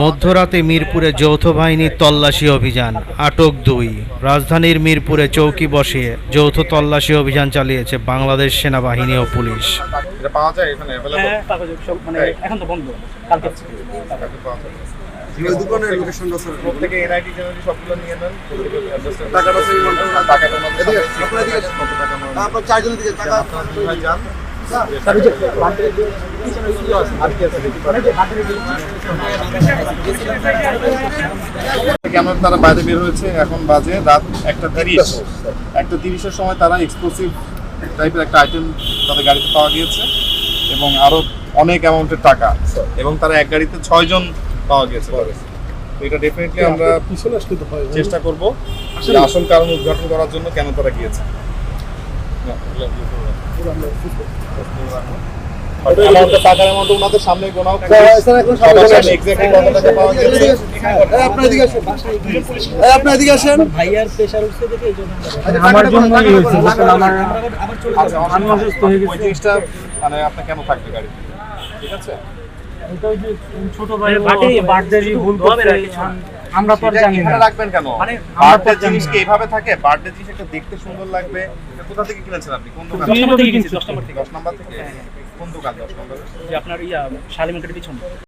মধ্যরাতে মিরপুরে যৌথ বাহিনীর তল্লাশি অভিযান আটক দুই। রাজধানীর মিরপুরে চৌকি বসিয়ে যৌথ তল্লাশি অভিযান চালিয়েছে বাংলাদেশ সেনাবাহিনী ও পুলিশ। এটা পাওয়া যায় এখানে অ্যাভেলেবল হ্যাঁ মানে টাকা আমার- আপনার চারজনের দিকে টাকা আপনারা দুই ভাই যান স্যার ওই যে বান্ডেলের যে পিছনে আছে, আর কি আছে দেখি যে বান্ডেলের যে কেমন তারা বাইরে বের হয়েছে? এখন বাজে রাত একটা তিরিশ। একটা তিরিশের সময় তারা এক্সপ্লোসিভ টাইপের একটা আইটেম তাদের গাড়িতে পাওয়া গিয়েছে এবং আরও অনেক অ্যামাউন্টের টাকা এবং তারা এক গাড়িতে ছয় জন পাওয়া গেছে তো এটা ডেফিনেটলি আমরা চেষ্টা করব আসল কারণ উদ্ঘাটন করার জন্য কেন তারা গিয়েছে। ওনাদের সামনে গোনাও আপনারা এদিকে আসুন এই, আপনারা এদিকে আসেন ভাইয়ার প্রেশার উঠছে দেখে এই জন্য আমার জন্য হয়েছে আমার আবার চলে আচ্ছা, যাব। আমি অসুস্থ হয়ে গেছি। জিনিসটা মানে আপনার কেন থাকবে গাড়িতে ঠিক আছে ছোট ভাই বার্থডে ভুল না। আমরা তো জানি না। রাখবেন কেন? মানে বার্থডে জিনিস কি এইভাবে থাকে? বার্থডে জিনিস একটা দেখতে সুন্দর লাগবে। কোথা থেকে কিনেছেন আপনি? কোন দোকান? থেকে কিনেছেন 10 নম্বর থেকে। 10 নম্বর থেকে? কোন দোকান 10 নম্বর? যে আপনার ইয়া শালিমার্কেটের পিছনে।